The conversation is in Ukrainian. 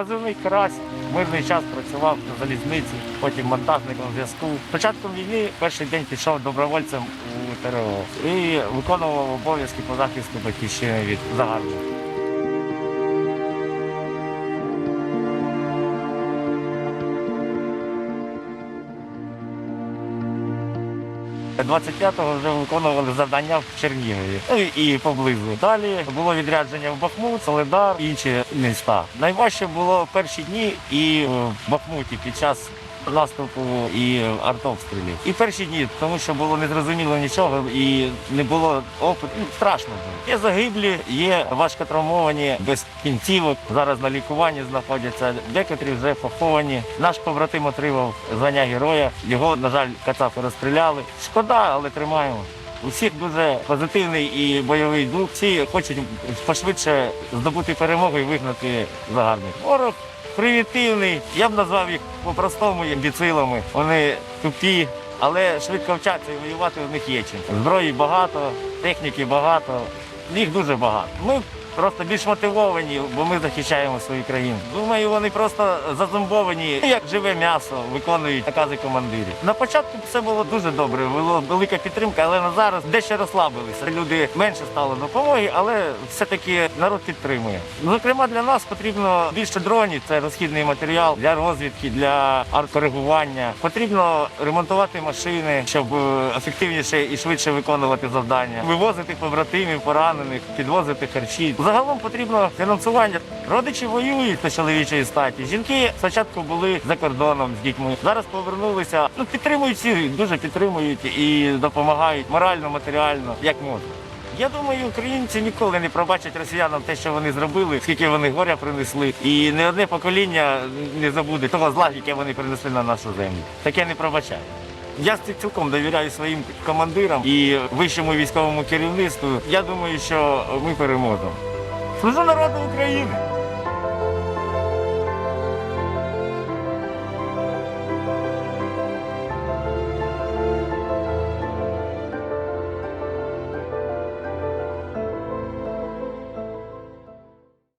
Позивний карась. Мирний час працював на залізниці, потім монтажником зв'язку. Початком війни перший день пішов добровольцем у ТРО і виконував обов'язки по захисту батьківщини від загарбників. 25-го вже виконували завдання в Чернігові ну, і поблизу. Далі було відрядження в Бахмут, Соледар, інші міста. Найважче було перші дні і в Бахмуті під час наступу і артобстрілів. І перші дні, тому що було незрозуміло нічого і не було опиту. Ну, страшно було. Є загиблі, є важко травмовані без кінцівок. Зараз на лікуванні знаходяться. Декотрі вже поховані. Наш побратим отримав звання героя. Його, на жаль, кацапи розстріляли. Шкода, але тримаємо. У всіх дуже позитивний і бойовий дух. Всі хочуть пошвидше здобути перемогу і вигнати загарбник. Ворог примітивний. Я б назвав їх по-простому імбіцилами. Вони тупі, але швидко вчаться і воювати у них є чим. Зброї багато, техніки багато, їх дуже багато. Ми просто більш мотивовані, бо ми захищаємо свою країну. Думаю, вони просто зазомбовані, як живе м'ясо, виконують накази командирів. На початку все було дуже добре, була велика підтримка, але на зараз дещо розслабилися. Люди менше стало допомоги, але все-таки народ підтримує. Зокрема, для нас потрібно більше дронів, це розхідний матеріал для розвідки, для арт-коригування. Потрібно ремонтувати машини, щоб е, ефективніше і швидше виконувати завдання, вивозити побратимів, поранених, підвозити харчі. Загалом потрібно фінансування. Родичі воюють по чоловічої статі. Жінки спочатку були за кордоном з дітьми. Зараз повернулися. Ну підтримують всі, дуже підтримують і допомагають морально, матеріально, як можуть. Я думаю, українці ніколи не пробачать росіянам те, що вони зробили, скільки вони горя принесли, і не одне покоління не забуде того зла, яке вони принесли на нашу землю. Таке не пробачає. Я цілком довіряю своїм командирам і вищому військовому керівництву. Я думаю, що ми переможемо. Служу народу України!